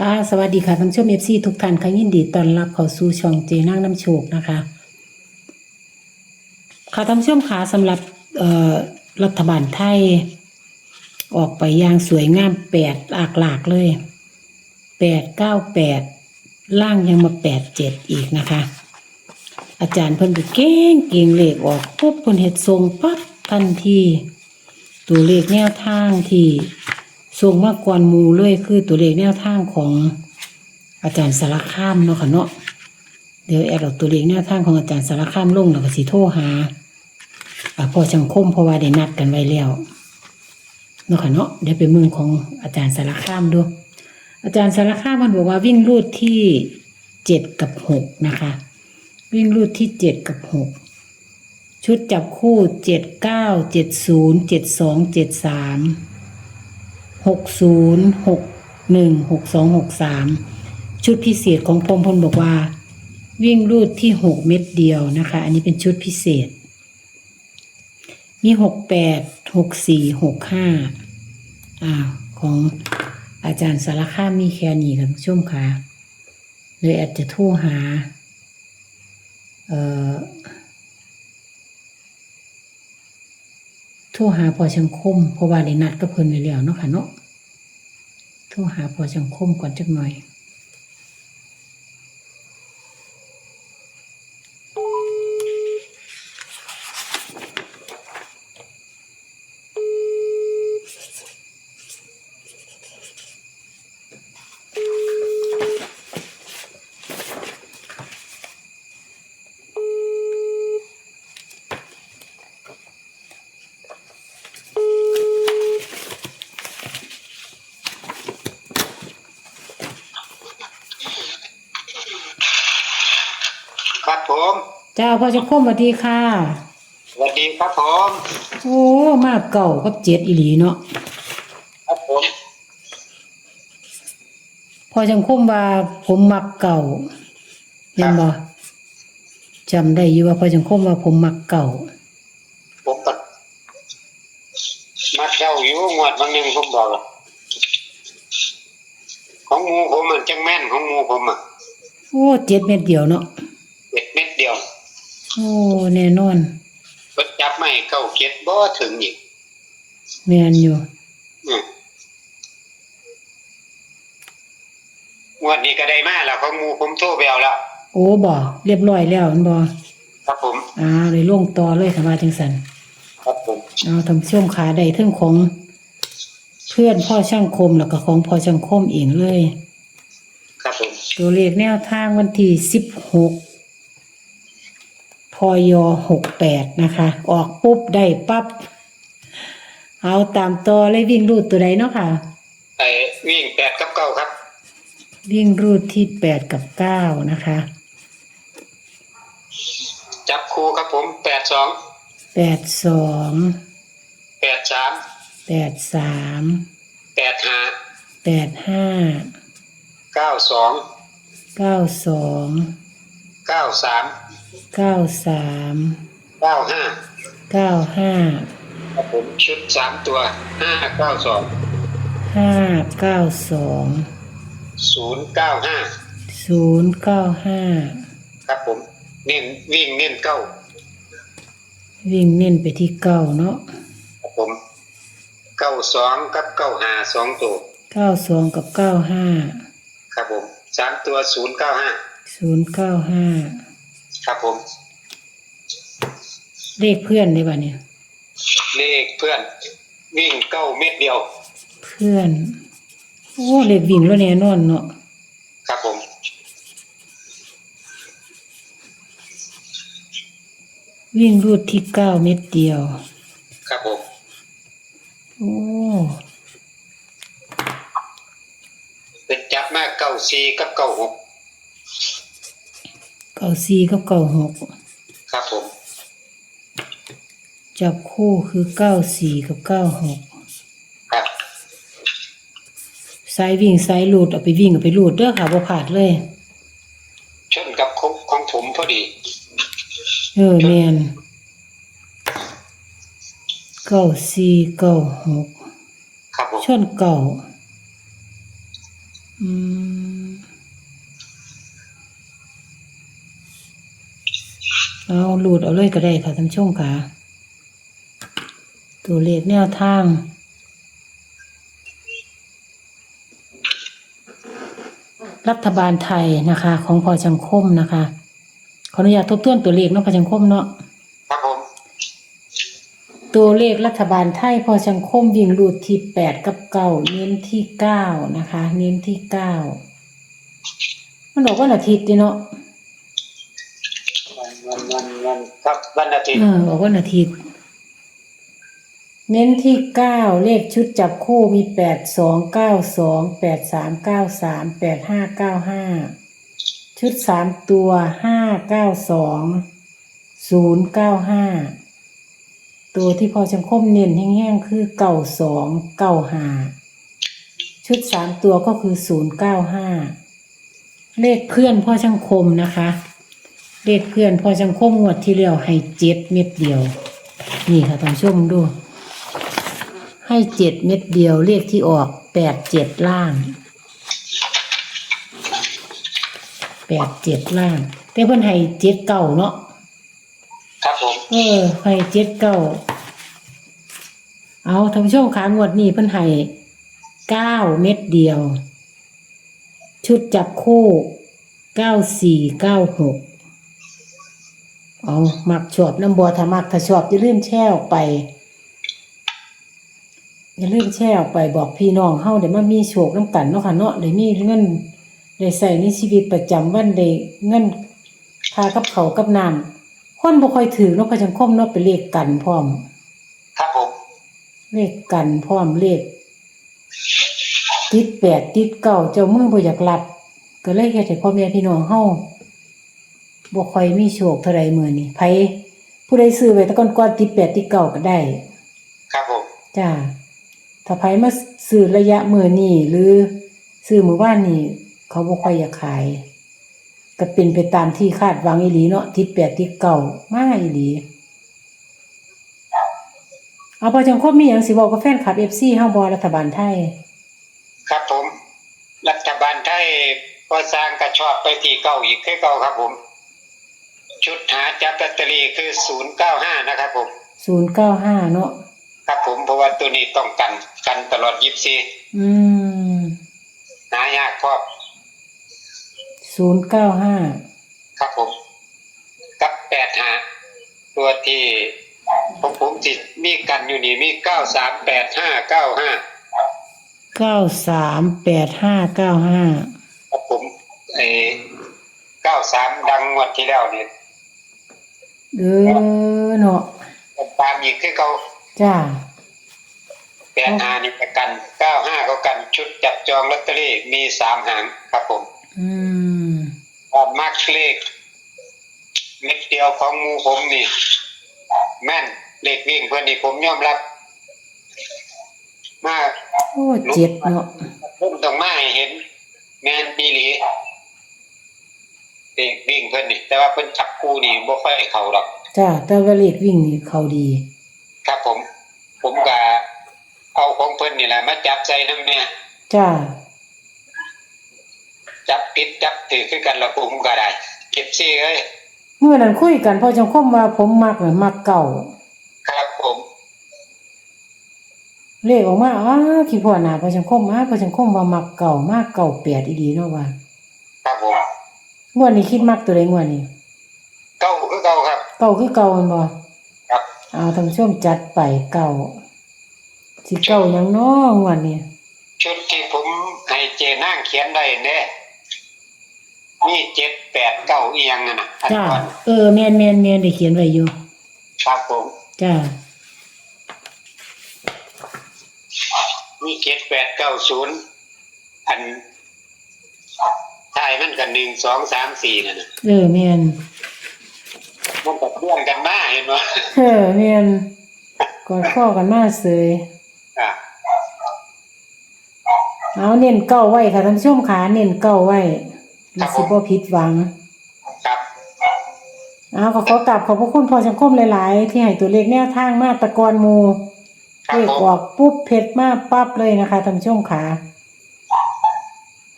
ค่ะสวัสดีค่ะท่านผู้ชมเอฟซีทุกท่านค่ะยินดีต้อนรับเข้าสู่ช่องเจนั่งน้ำโชคนะคะ ค่ะท่านผู้ชมค่ะสำหรับรัฐบาลไทย ออกไปอย่างสวยงามแปดหลากหลากเลยแปดเก้าแปดล่างยังมาแปดเจ็ดอีกนะคะ อาจารย์เพิ่นก็เก่งเก่งเลขออกปุ๊บเพิ่นเฮ็ดทรงปั๊บทันทีตัวเลขแนวทางที่ ส่งมากกว่าหมูเลยคือตัวเลขแนวทางของอาจารย์สารคามเนาะค่ะเนาะเดี๋ยวแอดเอาตัวเลขแนวทางของอาจารย์สารคามลงแล้วก็สิโทรหาอ่าพอชังคมเพราะว่าได้นัดกันไว้แล้วเนาะค่ะเนาะเดี๋ยวไปมือของอาจารย์สารคามดู อาจารย์สารคามมันบอกว่าวิ่งรูดที่เจ็ดกับหกนะคะ วิ่งรูดที่เจ็ดกับหกชุดจับคู่เจ็ดเก้าเจ็ดศูนย์เจ็ดสองเจ็ดสาม หกศูนย์หกหนึ่งหกสองหกสามชุดพิเศษของพรมพลบอกว่า วิ่งรูดที่หกเม็ดเดียวนะคะ อันนี้เป็นชุดพิเศษ มีหกแปดหกสี่หกห้าอ่าของอาจารย์สารคามมีแค่นี้ค่ะท่านผู้ชมค่ะเลยอาจจะโทรหา เอ่อ โทรหาพอชังคมเพราะว่าได้นัดกับเพิ่นไว้แล้วเนาะค่ะเนาะโทรหาพอชังคมก่อนจักหน่อย ครับ ผมเจ้าพอชังคมสวัสดีค่ะสวัสดีครับผมโอ้มาเก่ากับเจ็ดอีหลีเนาะครับผมพอชังคมว่าผมมักเก่าเห็นบ่จำได้อยู่ว่าพอชังคมว่าผมมักเก่าผมปัดมาเที่ยวอยู่งวดบางหนึงผมบอกอะของหมูผมมันจังแม่นของหมูผมอะโอ้เจ็ดเม็ดเดียวเนาะ เม็ดเม็ดเดียว โอ้แน่นอนเพิ่นจับไม่เข้าเก็ดบ่ถึงอีกแม่นอยู่อืมงวดนี้ก็ได้มาแล้วของหมูผมโทรไปเอาแล้วโอ้บ่เรียบร้อยแล้วแม่นบ่ครับผม อ่าเลยลงต่อเลยค่ะว่าจังสันครับผม เอาทำช่วงขาได้เทั้งของ เพื่อนพ่อช่างคมแล้วก็ของพ่อช่างคมเองเลย ครับผม ตัวเลขแนวทางวันที่สิบหก พยหกแปดนะคะ ออกปุ๊บได้ปั๊บเอาตามต่อเลยวิ่งรูดตัวใดเนาะค่ะไอ้วิ่งแปดกับเก้าครับ วิ่งรูดที่แปดกับเก้านะคะ จับคู่ครับผมแปดสองแปดสองแปดสามแปดสามแปดห้าแปดห้าเก้าสองเก้าสองเก้าสาม เก้าสามเก้าห้าเก้าห้าครับผมชุดสามตัวห้าเก้าสองห้าเก้าสองศูนย์เก้าห้าศูนย์เก้าห้าครับผมเน้นวิ่งเน้นเก้าวิ่งเน้นไปที่เก้าเนาะครับผมเก้าสองกับเก้าห้าสองตัวเก้าสองกับเก้าห้าครับผมสามตัวศูนย์เก้าห้าศูนย์เก้าห้า ครับผม เลขเพื่อนได้ป่ะเนี่ย เลขเพื่อน วิ่งเก้าเม็ดเดียว เพื่อน โอ้เลขวิ่งแล้วแน่นอนเนาะครับผม วิ่งรูดที่เก้าเม็ดเดียว ครับผม โอ้เป็นจับมาเก้าสี่กับเก้าหกเก้าสี่กับเก้าหกครับผมจับคู่คือเก้าสี่กับเก้าหกครับสายวิ่งสายรูดเอาไปวิ่งเอาไปรูดเด้อค่ะบ่ผาดเลยชนกับของของผมพอดี เออแมนเก้าสี่เก้าหกครับผมชนเก่าอืม เอาหลุดเอาเลยก็ได้ค่ะท่านผู้ชมค่ะ ตัวเลขแนวทาง รัฐบาลไทยนะคะ ของพอจังคมนะคะ ขออนุญาตทบทวนตัวเลขเนาะพอจังคมเนาะครับผมตัวเลขรัฐบาลไทยพอจังคมวิ่งรูดที่แปดกับเก้าเน้นที่เก้านะคะ เน้นที่เก้ามันบอกว่าอาทิตย์ดิเนาะวัน วันวันวันครับวันอาทิตย์เออบอกว่าอาทิตย์ เน้นที่เก้าเลขชุดจับคู่มีแปดสองเก้าสองแปดสามเก้าสามแปดห้าเก้าห้าชุดสามตัวห้าเก้าสองศูนย์เก้าห้าตัวที่พอจำคมเน้นแห้งๆคือเก้าสองเก้าห้าชุดสามตัวก็คือศูนย์เก้าห้าเลขเพื่อนพ่อช่างคมนะคะ เลขเพื่อนพ่อช่างคมงวดที่แล้วให้เจ็ดเม็ดเดียว นี่ค่ะท่านผู้ชมดู ให้เจ็ดเม็ดเดียวเลขที่ออกแปดเจ็ดล่างแปดเจ็ดล่าง แต่เพิ่นให้เจ็ดเก้าเนาะครับผมเออให้เจ็ดเก้าเอาท่านผู้ชมขางวดนี้เพิ่นให้เก้าเม็ดเดียว ชุดจับคู่เก้าสี่เก้าหก เอามักชอบน้ำบัวถ้ามักถ้าชอบอย่าลืมแช่ออกไป อย่าลืมแชร์ออกไปบอกพี่น้องเฮาได้มามีโชคน้ำกันเนาะค่ะเนาะได้มีเงินได้ใส่ในชีวิตประจำวันได้เงินค่ากับเขากับน้ำคนบ่ค่อยถือเนาะพระจังคมเนาะเป็นเลขกันพร้อม ครับผมเลขกันพร้อมเลขติดแปดติดเก้าเจ้ามือบ่อยากรับ ก็เลยเฮ็ดให้พ่อแม่พี่น้องเฮา บ่ค่อยมีโชคเท่าใดมื้อนี้ไผผู้ใดซื้อไว้แตะก่อนก่อนติดแปดติดเก้าก็ได้ ครับผมจ้าถ้าไผมาซื้อระยะมือนี่หรือซื้อมือว่านนี่เขาบ่ค่อยอยากขาย ก็เป็นไปตามที่คาดหวังอีหลีเนาะทิศแปดทิศเก่ามาอีหลีเอาพอจังครบมีหยังสิบอกกับแฟนคลับ FC เฮาบ่รัฐบาลไทย ครับผม รัฐบาลไทยก็สร้างกระชอบไปที่เก่าอีกคือเก่าครับผม ชุดหาจับลอตเตอรี่คือศูนย์เก้าห้านะครับผม095เนาะครับผมเพราะว่าตัวนี้ต้องกันกันตลอดยิบซีอืมหายากครอบ095ครับผม กับแปดหาตัวที่ผมผมจิตมีกันอยู่นี่มีเก้าสามแปดห้าเก้าห้า938595ครับผมไอ้เก้าสามดังงวดที่แล้วเนี่ย เออเนาะตามอีกคือเขาจ้าแปดหานี่ประกันเก้าห้าก็กันชุดจับจองลอตเตอรี่มีสามหางครับผม อืมความมักเลขเม็ดเดียวของหมูผมนี่แม่นเลขวิ่งเพื่อนนี่ผมยอมรับ มากโอ้เจ็บเนาะผมต้องมาให้เห็น แม่นปีหลี เลขวิ่งเพื่อนนี่แต่ว่าเพิ่นจับคู่นี่บ่ค่อยให้เข้าหรอกจ้าแต่ว่าเลขวิ่งนี่เขาดี ครับผม ผมก็เอาของเพิ่นนี่แหละมาจับใส่น้ำเนี่ยจ้าจับปิดจับถือคือกันละผมก็ได้ เก็บซี่เอ้ยเมื่อนั้นคุยกันพอจังคมว่าผมมักน่ะมักเก่า ครับผมเลขออกมาอ้าคิดพ่อหน้าพอจังคมอ้าพอจังคมว่ามักเก่ามากเก่าแปดอีดีเนาะว่า ครับผม งวดนี้คิดมักตัวใดงวดนี้เก้าคือเก้าครับ เก่าคือเก่าแมันบ่ครับ เอาท่านผู้ชมจัดไปเก่าสิเก่าหยังน้องวดนี้ชุดที่ผมให้เจนั่งเขียนได้เนี่ยมีเจ็ดแปดเก้าอีหยังน่ะนะอันจ้าก่อนเออแม่นแม่นแม่นได้เขียนไว้อยู่ครับผม จ้ามีเจ็ดแปดเก้าศูนย์อัน ท้ายมันกันหนึ่งสองสามสี่น่ะนะเออแม่นมันกับเพื่อนกันมาเห็นไหมเออแม่นกอดข้อกันมาเสยอะเอาเน้นเก้าไว้ค่ะท่านผู้ชมขาเน้นเก้าไว้แล้วสิบ่ผิดหวัง ครับ เอาก็ขอกราบขอบพระคุณพอสังคมหลาย ๆ ที่ให้ตัวเลขแนวทางมาตะกอนหมูครับเลขผมออกปุ๊บเพชรมาปั๊บเลยนะคะท่านผู้ชมขา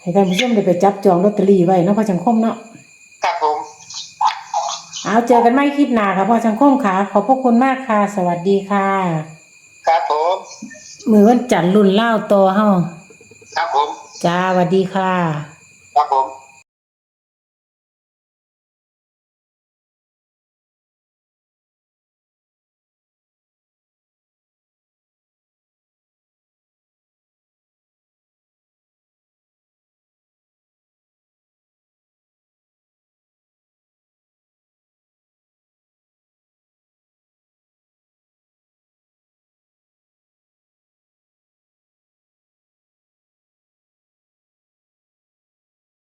ให้ให้ท่านผู้ชมได้ไปจับจองลอตเตอรี่ไว้เนาะพ่อจังคมเนาะครับผมเอาเจอกันไม่คลิปหน้าค่ะพ่อจังคมค่ะ ขอบพระคุณมากค่ะ สวัสดีค่ะ ครับผมมือวันจันทร์รุ่นเล่าวโตอเฮาครับผมจ้าสวัสดีค่ะ ครับผม